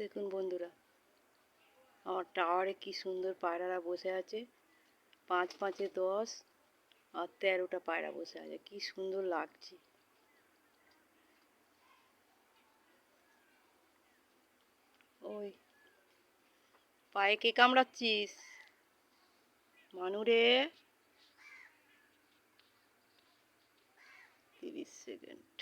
দেখুন বন্ধুরা, আমার টাওয়ারে কি সুন্দর পায়রারা বসে আছে। পাঁচ পাঁচে দশ আর তেরোটা পায়রা বসে আছে, কি সুন্দর লাগছে। ওই, পায়ে কে কামড়াচ্ছিস? মানুরে তিরিশ সেকেন্ড।